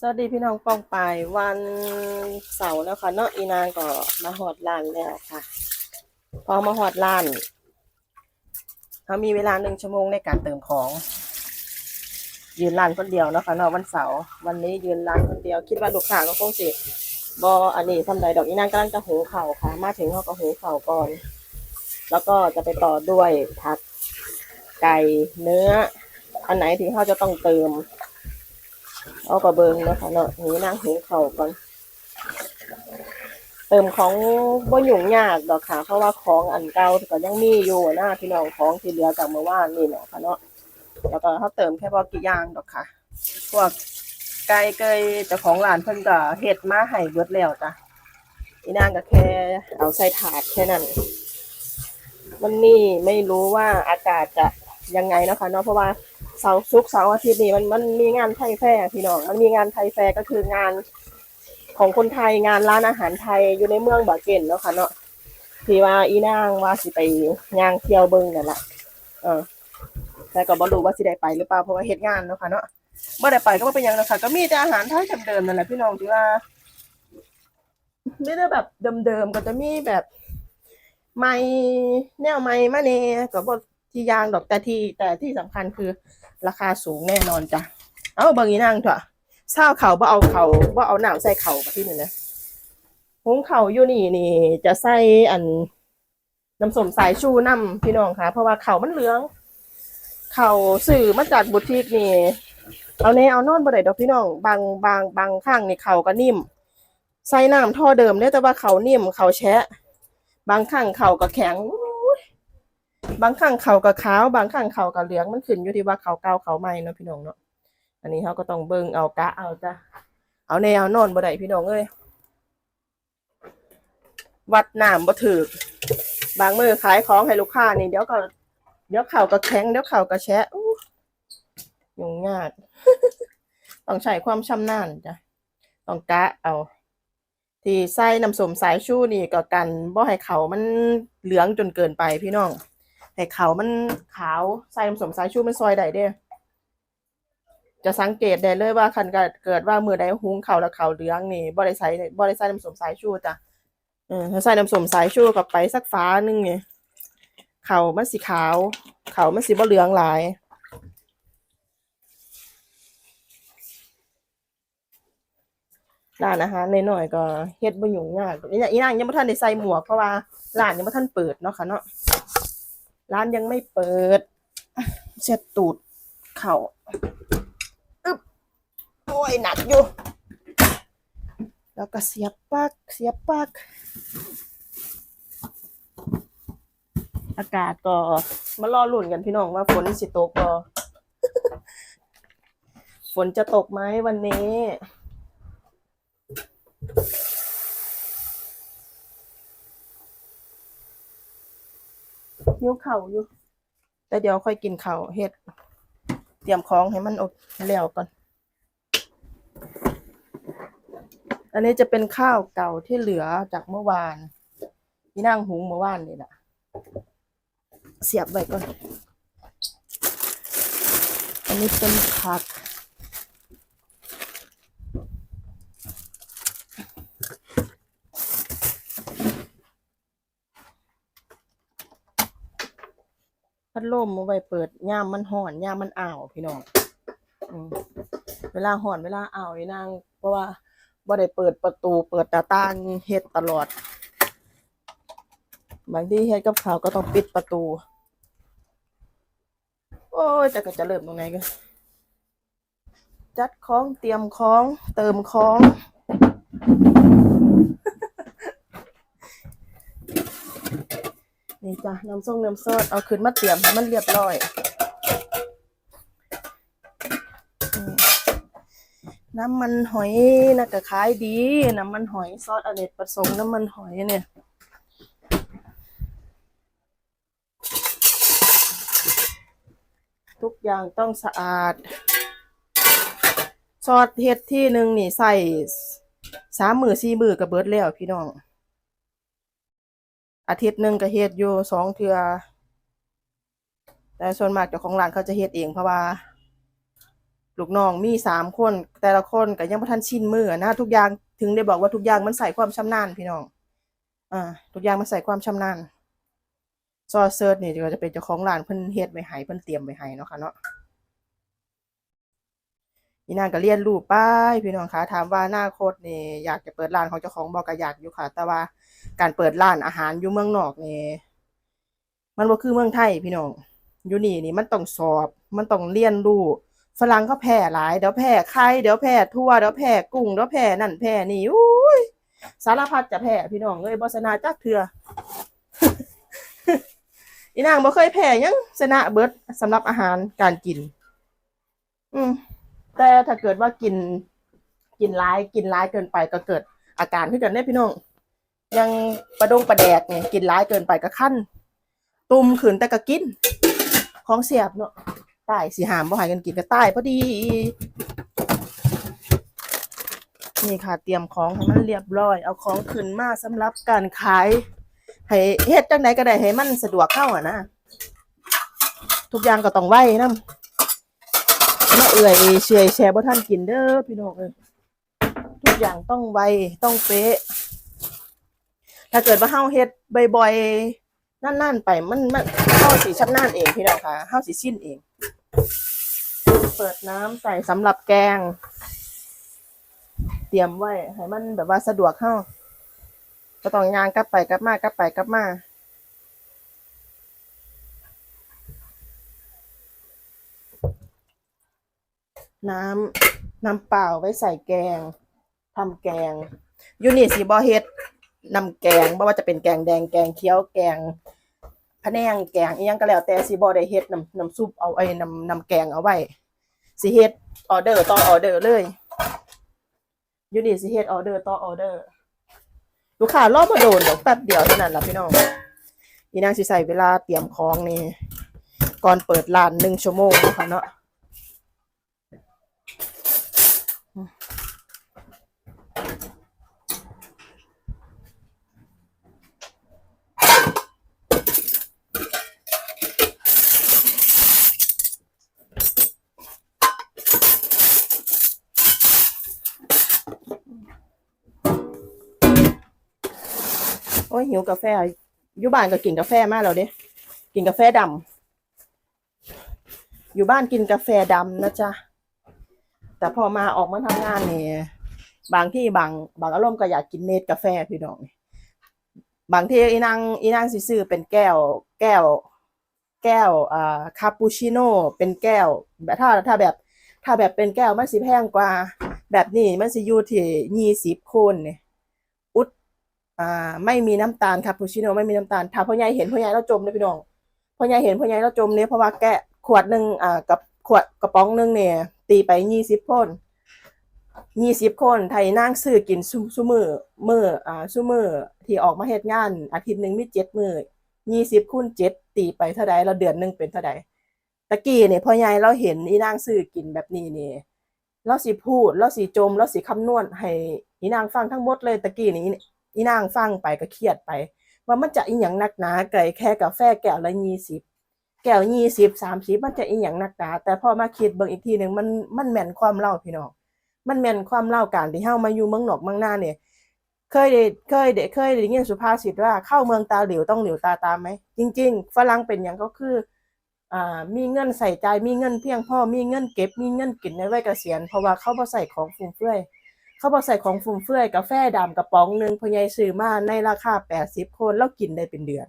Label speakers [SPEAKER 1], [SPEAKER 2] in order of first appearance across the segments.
[SPEAKER 1] สวัสดีพี่น้องป้องปายวันเสาร์แล้วค่ะเนาะอีนางก็มาหอดร้านแล้วค่ะ พอมาหอดร้านเขามีเวลาหนึ่งชั่วโมงในการเติมของ ยืนร้านคนเดียวเนาะค่ะเนาะวันเสาร์วันนี้ยืนร้านคนเดียว คิดว่าลูกค้าก็คงสิบออันนี้ทำใดดอกอีนางกำลังจะหุงเข่าค่ะ มาถึงเขาก็หุงเข่าก่อน แล้วก็จะไปต่อด้วยผักไก่เนื้อ อันไหนที่เขาจะต้องเติม เอากระเบิงเนาะคะเนาะหูนางหูเข่าก่อน เติมของบ่ยุ่งยากดอกค่ะ เพราะว่าของอันเก่าก็ยังมีอยู่นะพี่น้องของที่เหลือจากเมื่อวานนี่เนาะค่ะเนาะแล้วก็เขาเติมแค่บ่กี่อย่างดอกค่ะ พวกไก่เกยเจ้าของร้านเพิ่นก็เฮ็ดมาให้เบิดแล้วจ้ะอีนางก็แค่เอาใส่ถาดแค่นั้นวันนี้ไม่รู้ว่าอากาศจะ ยังไงเนาะคะเนาะเพราะว่าเสาร์ศุกร์เสาร์อาทิตย์นี่มันมันมีงานไทยแฟร์พี่น้องมันมีงานไทยแฟร์ก็คืองานของคนไทยงานร้านอาหารไทยอยู่ในเมืองบาเกนเนาะค่ะเนาะที่ว่าอีนางว่าสิไปย่างเที่ยวเบิงนั่นแหละเออแต่ก็บ่รู้ว่าสิได้ไปหรือเปล่าเพราะว่าเฮ็ดงานเนาะค่ะเนาะบ่ได้ไปก็บ่เป็นยังนะคะก็มีแต่อาหารไทยเดิมๆนั่นแหละพี่น้องที่ว่าไม่ได้แบบเดิมๆก็จะมีแบบใหม่แนวใหม่มาแน่ก็บ ที่ย่างดอกแต่ที่แต่ที่สำคัญคือราคาสูงแน่นอนจ้ะเอาบางอีนางเถอะเศร้าเขาบ่เอาเขาบ่เอาหนามใส่เขากับที่นี่นะหุงเขาอยู่นี่นี่ จะใส่อันน้ำส้มสายชูน้ำพี่น้องค่ะ เพราะว่าเขามันเหลือง เขาสื่อมาจากบุตรีกนี่ เอาแน่เอานอนบ่ได้ดอกพี่น้อง บางบางบางข้างนี่เขาก็นิ่ม ใส่น้ำท่อเดิมเนี่ยแต่ว่าเขานิ่มเขาแฉะบางข้างเขาก็แข็ง บางครั้งเขาก็ขาว บางครั้งเขาก็เหลืองมันขึ้นอยู่ที่ว่าเขาเก่าเขาใหม่เนาะพี่น้องเนาะอันนี้เขาก็ต้องเบิ่งเอากะเอาจ้ะเอาแนวนอนบ่ได้พี่น้องเอ้ยวัดน้ำบ่ถึกบางมือขายของให้ลูกค้านี่เดี๋ยวก็เดี๋ยวเขาก็แข็งเดี๋ยวเข่าก็แฉะอู้ยุ่งยากต้องใช้ความชำนาญจ้ะต้องกะเอา ที่ใส่น้ำส้มสายชูนี่ก็กันบ่ให้เขามันเหลืองจนเกินไปพี่น้อง ให้เขามันขาวใส่น้ำส้มสายชูมันซอยได้เด้จะสังเกตได้เลยว่าคันเกิดว่ามือใดหุงเขาแล้วเขาเหลืองนี่บ่ได้ใส่บ่ได้ใส่น้ำสมสายชูจ้ะเออถ้าใส่น้ำสมสายชูกับไปสักฟ้าหนึงนี่เขามันสีขาว เขามันสีบ่เหลืองหลายร้านอาหารหน่อยๆก็เฮ็ดบ่ยุ่งยากอีนางอีนางยังบ่ทันได้ใส่หมวกเพราะว่าร้านยังบ่ทันเปิดเนาะค่ะเนาะ ร้านยังไม่เปิด เสียตูดเข่าอึบโอ้ยหนักอยู่ แล้วก็เสียบปลักเสียบปลักอากาศก็มารอลุ่นกันพี่น้องว่าฝนสิตกบ่ฝนจะตกไหมวันนี้ ยิ้วเข่าอยู่ แต่เดี๋ยวค่อยกินเข่าวเฮ็ด เตรียมของให้มันอบแล้วก่อน อันนี้จะเป็นข้าวเก่าที่เหลือจากเมื่อวานที่นั่งหุงเมื่อวานนี่แหละเสียบไว้ก่อน อันนี้เป็นผัก ลมเอาไว้เปิดย่ามมันห่อนย่ามมันอ้าวพี่น้องเวลาห่อนเวลาอ้าวนี่นาง เพราะว่าบ่ได้เปิดประตู เปิดตาต่างเฮ็ดตลอด บางทีเฮ็ดกับข้าวก็ต้องปิดประตู โอ้ยแต่ก็จะเริ่มตรงไหนกันจัดของเตรียมของเติมของ จ้ะน้ำส้มน้ำซอสเอาขึ้นมาเตรียมให้มันเรียบร้อยน้ำมันหอยนะก็ขายดี น้ำมันหอยซอสอเนกประสงค์น้ำมันหอยเนี่ยทุกอย่างต้องสะอาด ซอสเฮ็ดที่หนึ่งนี่ใส่สามมือสี่มือกับเบิดแล้วพี่น้อง อาทิตย์หนึ่งก็เฮ็ดอยู่สองเทื่อแต่ส่วนมากเจ้าของร้านเขาจะเฮ็ดเองเพราะว่า ลูกน้องมีสามคน แต่ละคนก็ยังบ่ทันชินมือนะทุกอย่างถึงได้บอกว่าทุกอย่างมันใส่ความชำนาญพี่น้อง อ่า ทุกอย่างมันใส่ความชำนาญซอสเซิร์ชนี่ก็จะเป็นเจ้าของร้านเพิ่นเฮ็ดไว้ให้เพิ่นเตรียมไว้ให้เนาะค่ะเนาะอีนางก็เรียนรู้ไปพี่น้องคะถามว่าอนาคตรนี่อยากจะเปิดร้านของเจ้าของบ่ก็อยากอยู่ค่ะ แต่ว่า การเปิดร้านอาหารอยู่เมืองนอกนี่มันบ่คือเมืองไทยพี่น้องอยู่นี่นี่มันต้องสอบ มันต้องเรียนรู้ฝรั่งเขาแพ้หลายเดี๋ยวแพ้ไข่เดี๋ยวแพ้ทั่วเดี๋ยวแพ้กุ้งเดี๋ยวแพ้นั่นแพ้นี่อุ้ยสารพัดจะแพ้พี่น้องเอ้ยบ่ชนะจักเทื่ออีนางบ่เคยแพ้ยังชนะเบิร์ดสำหรับอาหารการกิน อืมแต่ถ้าเกิดว่ากิน กินร้ายกินร้ายเกินไปก็เกิดอาการขึ้นกันได้พี่น้อง ยังประดงประแดกเนี่ยกินร้ายเกินไปก็ขั้นตุ่มขืนแต่ก็กิน ของเสียบเนาะตายสิหามบ่หายกันกินก็ตายพอดี นี่ค่ะเตรียมของให้มันเรียบร้อย เอาของขึ้นมาสำหรับการขายให้เฮ็ดจังไดก็ได้ให้มันสะดวกเข้าอะนะทุกอย่างก็ต้องไว้นำมาเอื่อยเฉยแชร์บ่ทันกินเด้อพี่น้องเอ้ยทุกอย่างต้องไวต้องเป๊ะ ถ้าเกิดว่าเฮาเฮ็ดบ่อยๆนั่นๆไปมันมันเฮาสิชำนาญเองพี่น้องค่ะเฮาสิชินเอง เปิดน้ำใส่สำหรับแกง เตรียมไว้ให้มันแบบว่าสะดวกเฮาก็ต้องย่างกลับไปกลับมากลับไปกลับมาน้ำน้ำเปล่าไว้ใส่แกงทำแกงยูนิสีบอเฮ็ด นำแกงบ่ว่าจะเป็นแกงแดงแกงเขียวแกงพะแนงแกงอีหยังก็แล้วแต่สีบอได้เฮ็ดน้ำน้ำซุปเอาไอ้น้ำน้ำแกงเอาไว้สิเฮ็ดออเดอร์ต่อออเดอร์เลยยูนิสิเฮ็ดออเดอร์ต่อออเดอร์ ลูกค้ารอบมาโดนเดี๋ยวแป๊บเดียวเท่านั้นละพี่น้องอีนางสิใส่เวลาเตรียมของนี่ก่อนเปิดร้านหนึ่งชั่วโมงนะคะเนาะ โอ้ยหิวกาแฟอยู่บ้านก็กินกาแฟมากแล้วเด้กินกาแฟดำอยู่บ้านกินกาแฟดำนะจ๊ะแต่พอมาออกมาทำงานเนี่ยบางที่บางบางอารมณ์ก็อยากกินเนตกาแฟพี่น้องบางที่อีนางอีนางซื้อเป็นแก้ว แก้ว แก้วอ่าคาปูชิโน่เป็นแก้วแบบถ้าถ้าแบบถ้าแบบเป็นแก้วมันสิแพงกว่า แบบนี้มันสิอยู่ที่ยี่สิบคนเนี่ย อ่าไม่มีน้ำตาลคาปูชิโน่ไม่มีน้ำตาลถ้าพ่อใหญ่เห็นพ่อใหญ่เราจมเลยพี่น้องพ่อใหญ่เห็นพ่อใหญ่เราจมเนี่ยเพราะว่าแกะขวดหนึ่งอ่ากับขวดกระป๋องหนึ่งเนี่ย ตีไปยี่สิบคนยี่สิบคนไทยนั่งซื้อกินซุซุมือมืออ่าซุมือที่ออกมาเฮ็ดงาน อาทิตย์หนึ่งมีเจ็ดมือยี่สิบคูณเจ็ดตีไปเท่าใดเราเดือนหนึ่งเป็นเท่าใดตะกี้เนี่ยพ่อใหญ่เราเห็นอีนางซื้อกินแบบนี้เนี่ยเราสิพูดเราสิจมเราสิคำนวณให้อีนางฟังทั้งหมดเลยตะกี้นี้ อีนางฟังไปก็เครียดไป ว่ามันจะอีหยังนักหนาไก่แค่กาแฟแก้วละยี่สิบแก้วยี่สิบสามสิบมันจะอีหยังนักหนาแต่พอมาคิดเบิ่งอีกทีหนึ่งมันมันแม่นความเล่าพี่น้องมันแม่นความเล่าการที่เฮามาอยู่เมืองนอกเมืองหน้าเนี่ย เคยได้เคยได้เคยได้ยินสุภาษิตว่าเข้าเมืองตาเหลียวต้องเหลียวตาตามไหมจริง ๆ ฝรั่งเป็นอย่างก็คืออ่ามีเงินใส่ใจมีเงินเพียงพอมีเงินเก็บมีเงินกินในวัยเกษียณเพราะว่าเขาบ่ใส่ของฟุ่มเฟือย เขาบอกใส่ของฟุ่มเฟือยกาแฟดำกระป๋องหนึ่งพอใหญายซื้อมาในราคาแปดสิบคนแล้วกินได้เป็นเดือน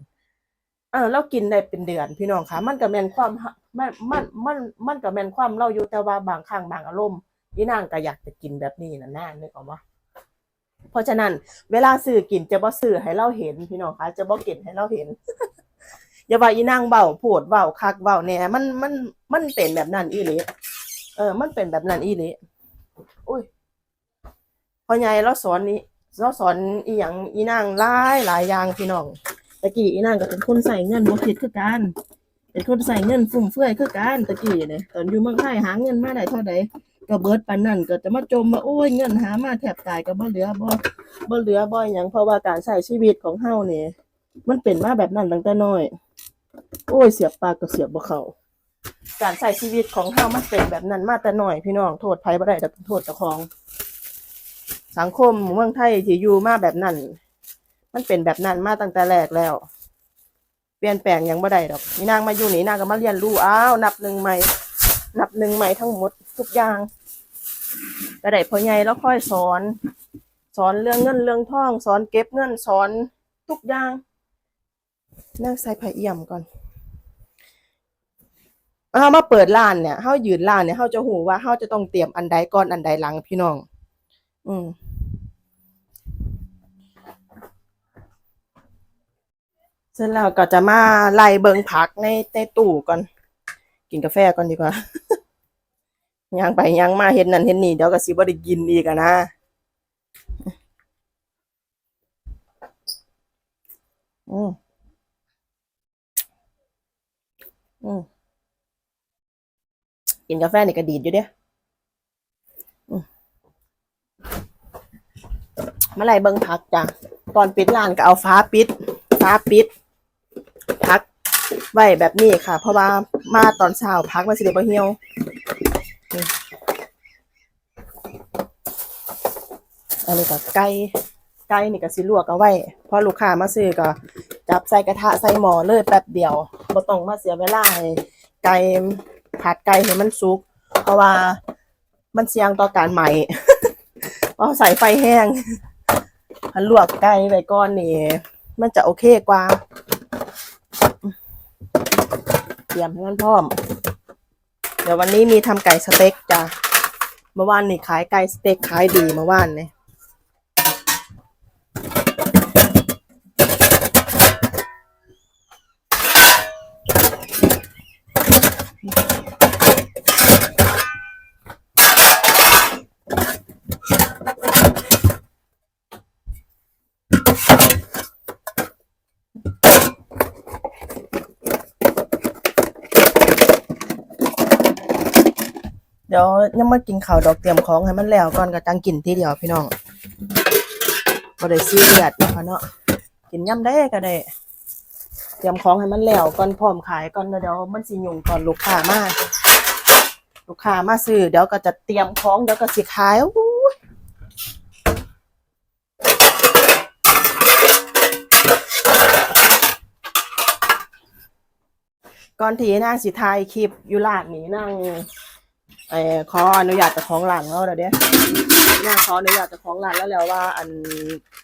[SPEAKER 1] เออแล้วกินได้เป็นเดือน พี่น้องคะมันก็แม่นความมันมันมันมันก็แม่นความเราอยู่แต่ว่าบางครั้งบางอารมณ์อีนางก็อยากจะกินแบบนี้นะน่านึกออกปะเพราะฉะนั้น เวลาซื้อกินจะบ่ซื้อให้เราเห็นพี่น้องคะจะบ่กินให้เราเห็นอย่าว่าอีนางเบาโผดเบาคักเบาแหน่ยมันมันมันเป็นแบบนั้นอีหลีเออ มันเป็นแบบนั้นอีหลีอุ้ย พ่อใหญ่เราสอนนี่เราสอนอีหยังอีนางหลายหลายอย่างพี่น้องตะกี้อีนางก็เป็นคนใส่เงินบ่ผิดคือกันเป็นคนใส่เงินฟุ่มเฟือยคือกันตะกี้เนี่ยตอนอยู่เมืองไทยหาเงินมาได้เท่าใดก็เบิดปานนั้นก็จะมาจมว่าโอ้ยเงินหามาแทบตายก็บ่เหลือบ่บ่เหลือบ่หยังเพราะว่าการใช้ชีวิตของเฮานี่มันเป็นมาแบบนั้นตั้งแต่น้อย โอ้ยเสียบปากก็เสียบบ่เข้าการใส่ชีวิตของเฮามันเป็นแบบนั้นมาแต่น่อยพี่น้องโทษภัยบ่ได้แต่โทษเจ้าของ สังคมเมืองไทยที่อยู่มาแบบนั้น มันเป็นแบบนั้นมาตั้งแต่แรกแล้ว เปลี่ยนแปลงหยังบ่ได้ดอกนี่นางมาอยู่นี่นางก็มาเรียนรู้อ้าวนับหนึ่งใหม่ นับหนึ่งใหม่ทั้งหมดทุกอย่างแต่ได้พ่อใหญ่แล้วค่อยสอน สอนเรื่องเงินเรื่องทอง สอนเก็บเงินสอนทุกอย่างนั่งใส่ผ้าเอี่ยมก่อนเฮามาเปิดร้านเนี่ยเฮายืนร้านเนี่ยเฮาจะหูว่าเฮาจะต้องเตรียมอันใดก่อนอันใดหลังพี่น้อง อืม เสร็จแล้วก็จะมาไล่เบิงผักในในตู้ก่อน กินกาแฟก่อนดีกว่าย่างไปย่างมาเห็นนั่นเห็นนี่เดี๋ยวก็สิบ่ได้กินอีกอะนะอืมอืมกินกาแฟนี่ก็ดีดอยู่เด้อืมมาไล่เบิงผักจ้ะตอนปิดร้านก็เอาฟ้าปิด ฟ้าปิด ไว้แบบนี้ค่ะ เพราะว่ามาตอนเช้าพักมาสิเดบเหี่ยวนี่อันนี้ก็ไก่ไก่นี่ก็สิลวกเอาไว้พอลูกค้ามาซื้อก็จับใส่กระทะใส่หม้อเลยแป๊บเดียวบ่ต้องมาเสียเวลาให้ไก่ผัดไก่ให้มันสุก เพราะว่ามันเสี่ยงต่อการไหม้เพราะใส่ไฟแห้งลวกไก่ไว้ก่อนนี่มันจะโอเคกว่า เตรียมให้มันพร้อม เดี๋ยววันนี้มีทำไก่สเต็กจ้ะเมื่อวานนี่ขายไก่สเต็กขายดีเมื่อวานเนี่ย ยังมากินข้าวดอกเตรียมของให้มันแล้วก่อนก็จังกินทีเดียวพี่น้องบ่ได้ซีเรียสนะคะเนาะกินย่ำได้ก็ได้ เตรียมของให้มันแล้วก่อนพร้อมขายก่อนเดี๋ยวมันสิยุ่งก่อนลูกค้ามาลูกค้ามาซื้อเดี๋ยวก็จะเตรียมของเดี๋ยวก็สิขายก่อนที่นางสิถ่ายคลิปอยู่ร้านนี้นาง เอ่อขออนุญาตเจ้าของร้านแล้วเดี๋ยวเด้นางขออนุญาตเจ้าของร้านแล้วแล้วว่า อัน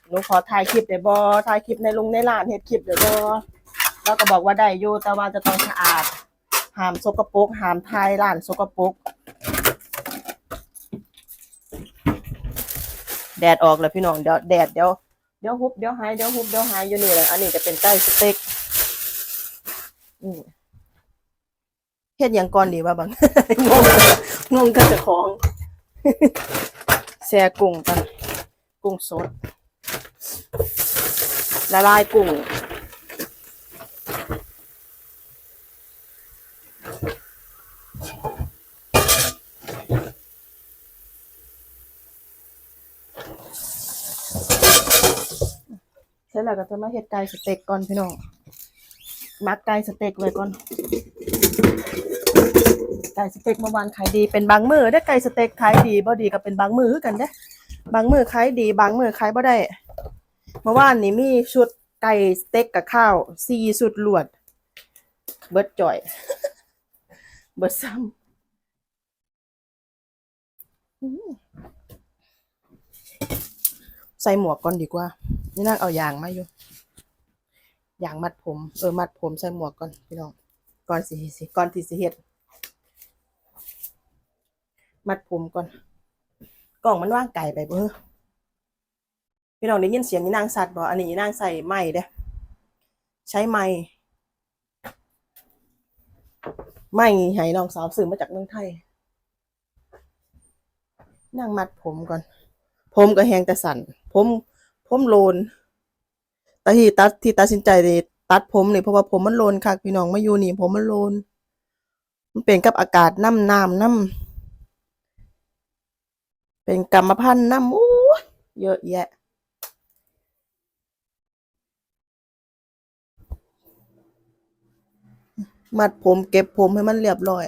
[SPEAKER 1] หนูขอถ่ายคลิปได้บ่ถ่ายคลิปในลุงในร้านเฮ็ดคลิปได้บ่แล้วก็บอกว่าได้อยู่แต่ว่าจะต้องสะอาดห้ามสกปรกห้ามถ่ายร้านสกปรกแดดออกแล้วพี่น้องเดี๋ยวแดดเดี๋ยวเดี๋ยวฮุบเดี๋ยวหายเดี๋ยวฮุบเดี๋ยวหายอยู่นี่แหละอันนี้จะเป็นไก่สเต็กเฮ็ดหยังก่อนดีวะบังงง งงกับเจ้าของแช่กุ้งกันกุ้งสดละลายกุ้งเสร็จแล้วก็จะมาเฮ็ดไก่สเต็กก่อนพี่น้องมักไก่สเต็กไว้ก่อน ไก่สเต็กเมื่อวานขายดีเป็นบางมือได้ไก่สเต็กขายดีบ่ดีก็เป็นบางมือกันเด้บางมือขายดีบางมือขายบ่ได้เมื่อวานนี้มีชุดไก่สเต็กกับข้าวสี่ชุดรวด เบิดจ่อย เบิดซ้ำใส่หมวกก่อนดีกว่า นี่นั่งเอายางมาอยู่ยางมัดผม เออมัดผมใส่หมวกก่อนพี่น้องก่อนสิสิก่อนที่สิเฮ็ด มัดผมก่อนกล่องมันว่างไก่ไปเบ้อพี่น้องได้ยินเสียงนี่นางสัตว์บ่อันนี้นางใส่ไม้เด้ใช้ไม้ไม้ให้น้องสาวซื้อมาจากเมืองไทยนางมัดผมก่อน ผมก็แหงแต่สั่นผม ผมโลนแต่ที่ตัดที่ตัดสินใจนี่ตัดผมนี่เพราะว่าผมมันโลนคักพี่น้องมาอยู่นี่ผมมันโลน มันเป็นกับอากาศน้ำน้ำน้ำ เป็นกรรมพันธุ์น้ำโอ้ยเยอะแยะมมัดผมเก็บผมให้มันเรียบร้อย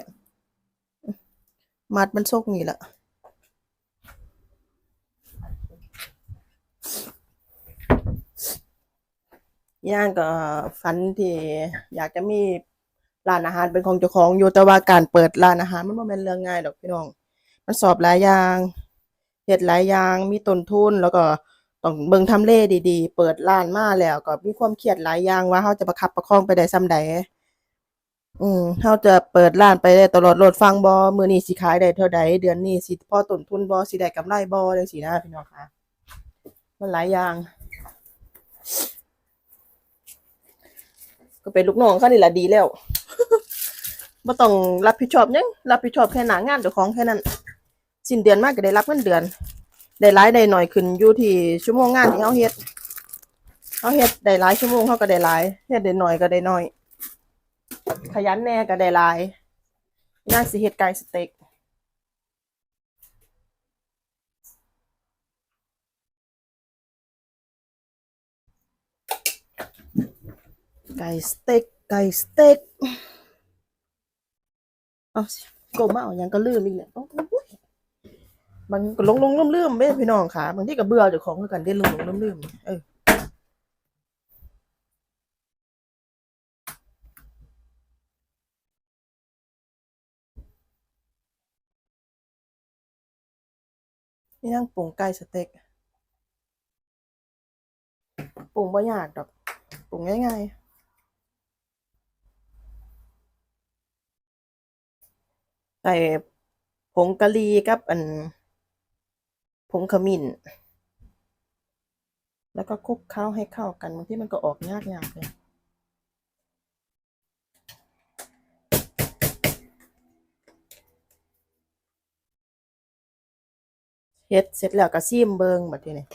[SPEAKER 1] มัดมันโชคนี่แหละย่างก็ฝันที่อยากจะมีร้านอาหารเป็นของเจ้าของอยู่แต่ว่าการเปิดร้านอาหารมันบ่แม่นเรื่องง่ายดอกพี่น้อง มันสอบหลายอย่าง เฮ็ดหลายอย่างมีต้นทุนแล้วก็ต้องเบิ่งทำเลดีๆ เปิดร้านมาแล้วก็มีความเครียดหลายอย่างว่าเราจะประคับประคองไปได้ส่ำใดอืมเราจะเปิดร้านไปได้ตลอดโลดฟังบ่มื้อนี้สิขายได้เท่าใดเดือนนี้สิพอต้นทุนบ่สิได้กำไรบ่จังซี่นะพี่น้องค่ะ มันหลายอย่าง ก็เป็นลูกน้องเขานี่แหละดีแล้วบ่ต้องรับผิดชอบหยังรับผิดชอบแค่หน้างานเจ้าของแค่นั้น สิ้นเดือนมากก็ได้รับเงินเดือน ได้หลายได้หน้อยขึ้นอยู่ที่ชั่วโมงงานที่เฮาเฮ็ดเฮาเฮ็ดได้หลายชั่วโมงเฮาก็ได้หลายเฮ็ดได้หน้อยก็ได้หน้อย ขยันแน่ก็ได้หลายย่างสิเฮ็ดไก่สเต็กไก่สเต็กไก่สเต็กเอาสิโกมาเอาหยังก็ลืมอีกเนี่ย อ้ยมันก็หลงลงลืมลืมๆเด้พี่น้องค่ะบางทีก็เบื่อเจ้าของคือกันเด้หลงลงลืมลืมๆเออนี่นั่งปรุงไก่สเต็กปรุงบ่ยากดอกปรุงง่ายๆใส่ผงกะหรี่กับอัน งขมิ้น แล้วก็คลุกเคล้าให้เข้ากันบางที่มันก็ออกยากๆเลยเฮ็ดเสร็จแล้วก็ซิมเบิงบัดทีนี้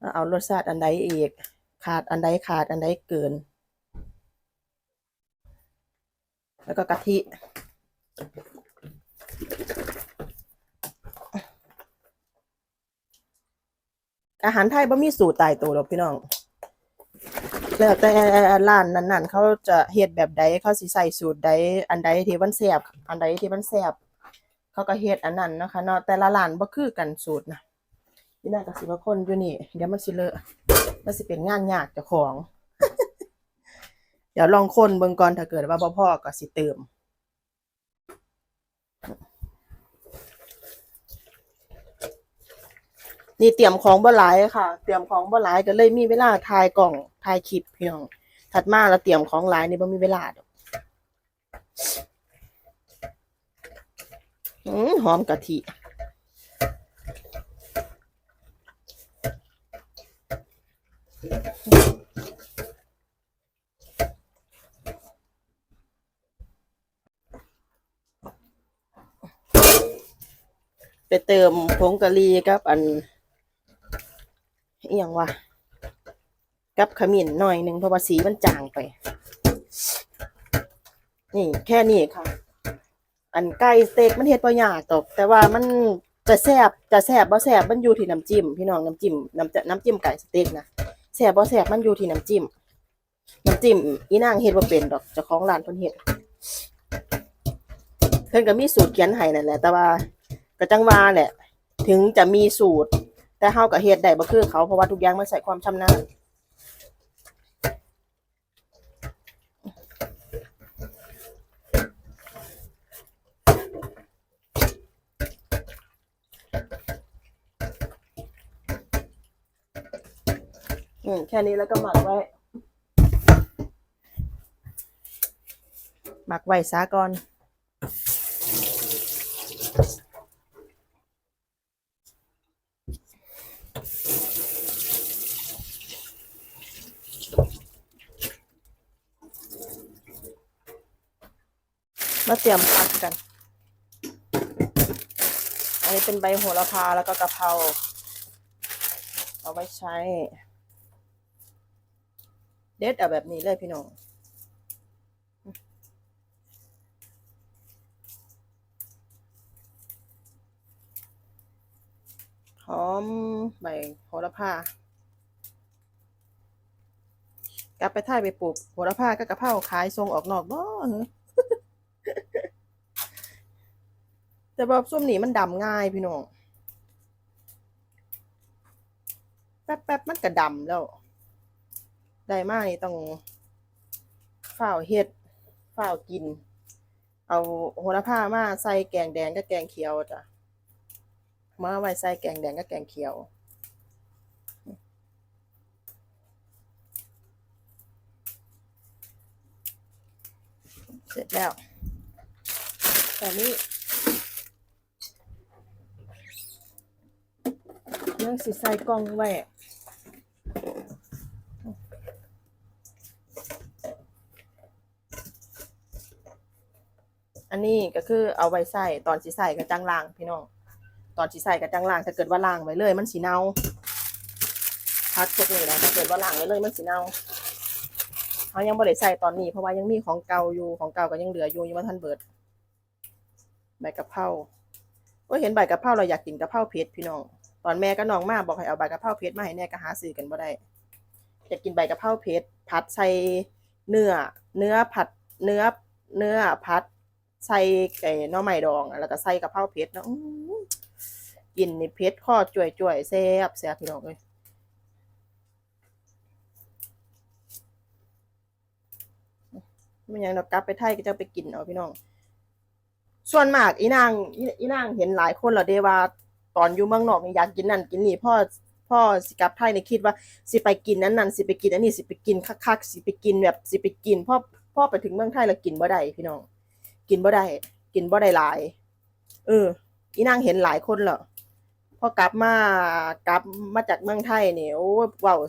[SPEAKER 1] ว่เอารสชาติอันใดอีก ขาดอันใดขาดอันใดเกิน แล้วก็กะทิ อาหารไทยบ่มีสูตรตายตัวหรอกพี่น้อง แล้วแต่ร้านนั้นๆ เขาจะเฮ็ดแบบใดเขาสิใส่สูตรใดอันใดที่มันแซ่บอันใดที่มันแซ่บเขาก็เฮ็ดอันนั้นนะคะเนาะแต่ละร้านบ่คือกันสูตรนะนี่น่าก็สิว่คนอยู่นี่ เดี๋ยวมันสิเลอะมันสิเป็นงานยากเจ้าของ เดี๋ยวลองคนเบิ่งก่อนถ้าเกิดว่าบ่พอก็สิเติม นี่เตรียมของบ่หลายค่ะ เตรียมของบ่หลายก็เลยมีเวลาถ่ายกล่องถ่ายคลิปพี่น้องถัดมาแล้วเตรียมของหลายนี่บ่มีเวลาดอกหอมกะทิไปเติมผงกะหรี่กับอัน อีหยังวะกับขมิ้นหน่อยหนึ่งเพราะว่าสีมันจางไป นี่แค่นี้ค่ะ อันไก่สเต็กมันเฮ็ดบ่ยากตกแต่ว่ามันจะแซ่บจะแซ่บบ่แซ่บมันอยู่ที่น้ำจิ้มพี่น้องน้ำจิ้มน้ำจะน้ำจิ้มไก่สเต็กนะแซ่บบ่แซ่บมันอยู่ที่น้ำจิ้มน้ำจิ้มอีนางเฮ็ดบ่เป็นดอกเจ้าของร้านเพิ่นเฮ็ดเพิ่นก็มีสูตรเขียนให้นั่นแหละ แต่ว่าก็จังว่าแหละ ถึงจะมีสูตร แต่เฮาก็เฮ็ดได้บ่คือเขาเพราะว่าทุกอย่างมันใส่ความชำนาญอืมแค่นี้แล้วก็หมักไว้ หมักไว้ซะก่อน มาเตรียมผักกัน อันนี้เป็นใบโหระพาแล้วก็กะเพราเอาไว้ใช้ เด็ดเอาแบบนี้เลยพี่น้องหอมใบโหระพากลับไปท่ายไปปลูกโหระพาก็กะเพราขายทรงออกนอกบ่เหรอ แต่แบบส้มนี่มันดำง่ายพี่น้องแป๊บๆมันก็ดำแล้ว ได้มากนี่ต้องฝ้าวเฮ็ดฝ้าวกิน เอาโหระพามาใส่แกงแดงกับแกงเขียวจ้ะมาไว้ใส่แกงแดงกับแกงเขียวเสร็จแล้วแต่นี้ ยังสิใส่กล่องไว้อันนี้ก็คือเอาไว้ใส่ตอนสิใส่กับจังล่างพี่น้อง ตอนสิใส่กับจังล่างถ้าเกิดว่าล่างไว้เลย มันสีเน่าพัดพวกนี้นะถ้าเกิดว่าล่างไว้เลยมันสีเน่าเขายังบ่ได้ใส่ตอนนี้เพราะว่ายังมีของเก่าอยู่ของเก่าก็ยังเหลืออยู่ยังไม่ทันเบิดใบกะเพราก็เห็นใบกะเพราเราอยากกินกะเพราเผ็ดพี่น้อง ตอนแม่ก็น้องมาบอกให้เอาใบกะเพราเผ็ดมาให้แน่ก็หาซื้อกันบ่ได้อยากกินใบกะเพราเผ็ดผัดใส่เนื้อ เนื้อผัดเนื้อเนื้อผัดใส่ไก่น่อไม้ดอง แล้วก็ใส่กะเพราเผ็ดนะอื้อกินในเผ็ดข้อจ่วยจ่วยแซ่บแซ่บพี่น้องเลยมันยังเรากลับไปไทยก็จะไปกินเอาพี่น้อง ส่วนมากอีนางอีนางเห็นหลายคนแล้วเดว่า ตอนอยู่เมืองนอกนี่อยากกินนั่นกินนี่พ่อพ่อสิกลับไทยในคิดว่าสิไปกินนั้นนั่นสิไปกินอันนี้สิไปกินคักๆสิไปกินแบบสิไปกินพ่อพ่อไปถึงเมืองไทยแล้วกินบ่ได้พี่น้อง กินบ่ได้กินบ่ได้หลาย เออ อีนางเห็นหลายคนเหรอพอกลับมากลับมาจากเมืองไทยเนี่ยโอ้ว้าว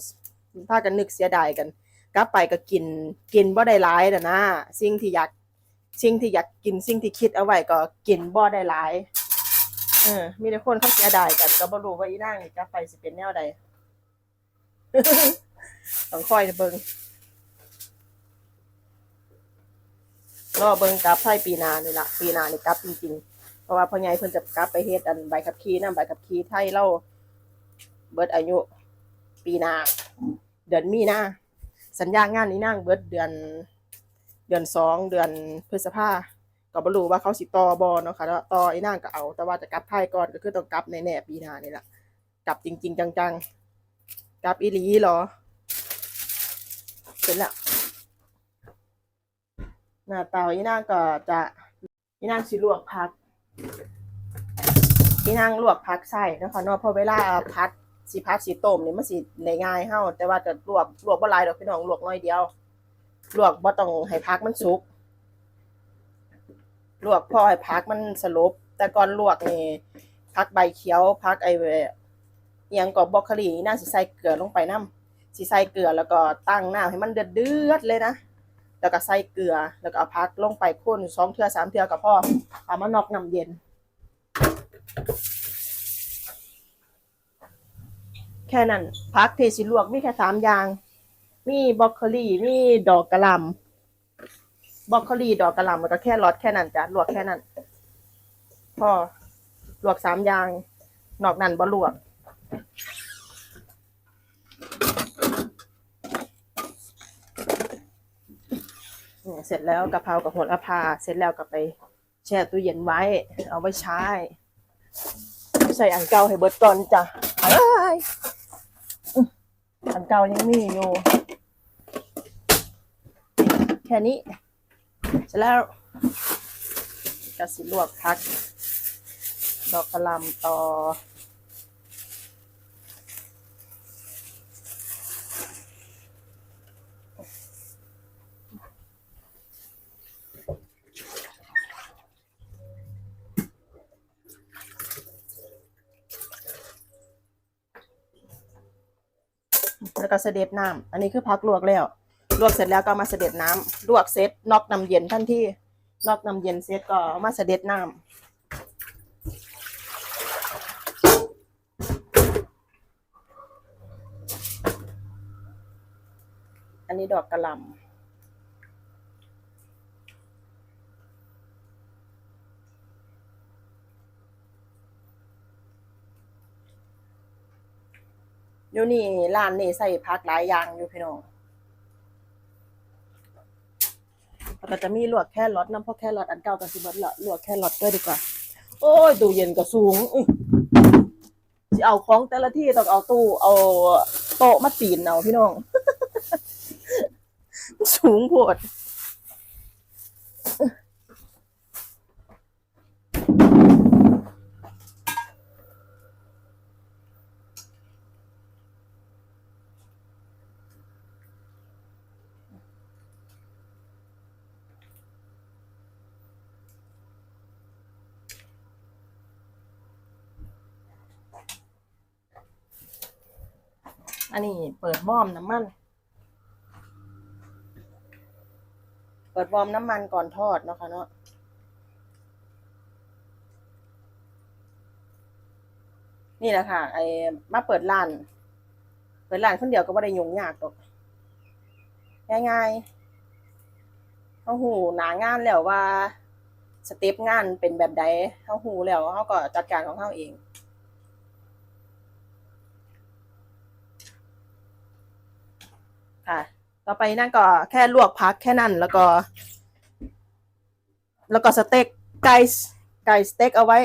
[SPEAKER 1] พากันนึกเสียดายกัน กลับไปก็กินกินบ่ได้หลายน่ะนะสิ่งที่อยากสิ่งที่อยากกินสิ่งที่คิดเอาไว้ก็กินบ่ได้หลาย เออ มีแต่คนเขาเสียดายกันก็บ่รู้ว่าอีนางนี่กลับไปสิเป็นแนวใดต้องคอยเบิ่งรอเบิ่งกลับไทยปีนานี่ละปีนานี่กลับจริงๆ เพราะว่าพ่อใหญ่เพิ่นจะกลับไปเฮ็ดอันใบขับขี่นํใบขับขี่ไทยเราเบิดอายุ ปีนา เดือนมีนาสัญญางานนี้นั่งเบิดเดือน เดือนสองเดือนพฤษภา ก็บ่รู้ว่าเขาสิต่อบ่เนาะค่ะแล้วต่ออีนางก็เอา แต่ว่าจะกลับไทยก่อนก็คือต้องกลับแน่ๆปีหน้านี่แหละกลับจริง ๆ จังๆ กลับอีหลีเหรอเสร็จแล้วหน้าเตาอีนางก็จะอีนางสิลวกผักอีนางลวกผักใส่นะคะเนาะพอเวลาพัดสิพัดสิต้มนี่มันสิได้ง่ายเฮาแต่ว่าจะลวกลวกบ่หลายดอกพี่น้องลวกน้อยเดียวลวกบ่ต้องให้ผักมันสุก ลวกพ่อให้ผักมันสลบ แต่ก่อนลวกนี่ผักใบเขียวผักไอ้เวยอิหยังก็บรอกโคลีนี่นาสิใส่เกลือลงไปน้ำสิใส่เกลือแล้วก็ตั้งน้ำให้มันเดือดเดือดเลยนะแล้วก็ใส่เกลือ แล้วก็เอาพักลงไปข้นสองเทือสามเทือก็พอเอามานอกน้ำเย็น แค่นั้นพักเทสิลวกมีแค่สามอย่าง มีบอกโคลีมีดอกกระลำ บอกโคลีดอกกระหล่ำแล้วก็แค่รอทแค่นั้นจ้ะลวกแค่นั้นพอลวกสามอย่าง นอกนั้นบ่ลวกเสร็จแล้วกะเพรากับโหระพา เสร็จแล้วก็ไป แช่ตู้เย็นไว้ เอาไว้ใช้ ใส่อันเก่าให้เบิดก่อนจ้ะอ้ยอื้ออันเก่ายังมีอยู่ แค่นี้ เสร็จแล้วกะสิลวกพัก ดอกกระลำต่อแล้วก็เสด็จน้ำอันนี้คือพักลวกแล้ว ลวกเสร็จแล้วก็มาเสด็จน้ำลวกเสร็จนอกน้ำเย็นทันที่นอกน้ำเย็นเสร็จก็มาเสด็จน้ำอันนี้ดอกกระหล่ำอยู่นี่ร้านนี่ใส่ผักหลายอย่างอยู่พี่น้อง ก็จะมีลวกแค่รอทน้ำเพราะแค่รอทอันเก่ากับสิบดละลวกแค่รอทด้วยดีกว่า โอ้ยตู้เย็นก็สูงจะเอาของแต่ละที่ต้องเอาตู้เอาโต๊ะมาตีนเอาพี่น้อง สูงโพด นนี้เปิดหม้อมน้ำมัน เปิดวอมน้ำมันก่อนทอดเนาะค่ะเนาะนี่แหละค่ะไอ้มาเปิดร้าน เปิดร้านคนเดียวก็ไม่ได้ยุ่งยากหรอกง่ายๆเขาหูหนางานแล้วว่าสเต็ปงานเป็นแบบใดเขาหูแล้วเขาก็จัดการของเขาเอง ค่ะ ต่อไปนั่นก็แค่ลวกพักแค่นั้นแล้วก็ แล้วก็สเต็กไก่ไก่สเต็กเอาไว้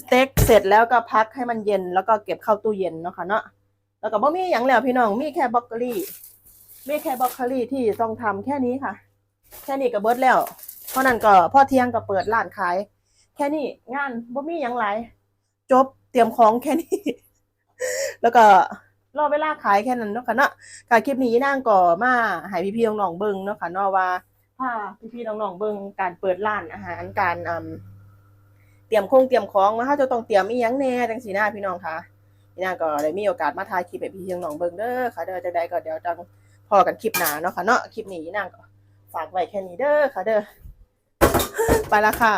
[SPEAKER 1] สเต็กเสร็จแล้วก็พักให้มันเย็นแล้วก็เก็บเข้าตู้เย็นเนาะค่ะเนาะแล้วก็บ่มีอย่างแล้วพี่น้องมีแค่บล็อกเกอรี่มีแค่บล็อกเกอรี่ที่ต้องทำแค่นี้ค่ะ แค่นี้ก็เบิดแล้ว เพราะนั้นก็พ่อเที่ยงก็เปิดร้านขาย แค่นี้งานบ่มีอย่างไรจบเตรียมของแค่นี้ แล้วก็ รอเวลาขายแค่นั้นเนาะค่ะเนาะค่ะคลิปนี้นางก็มาให้พี่ๆน้องๆเบิ่งเนาะค่ะเนาะว่าถ้าพี่ๆน้องๆเบิ่งการเปิดร้านอาหารการอืมเตรียมคงเตรียมของว่าเขาจะต้องเตรียมอีหยังแหน่จังซี่นะพี่น้องค่ะพี่นางก็ได้มีโอกาสมาถ่ายคลิปให้พี่ๆน้องๆเบิ่งเด้อค่ะเด้อจังใดก็เดี๋ยวจังพอกันคลิปหน้าเนาะค่ะเนาะคลิปนี้นางก็ฝากไว้แค่นี้เด้อค่ะเด้อไปละค่ะ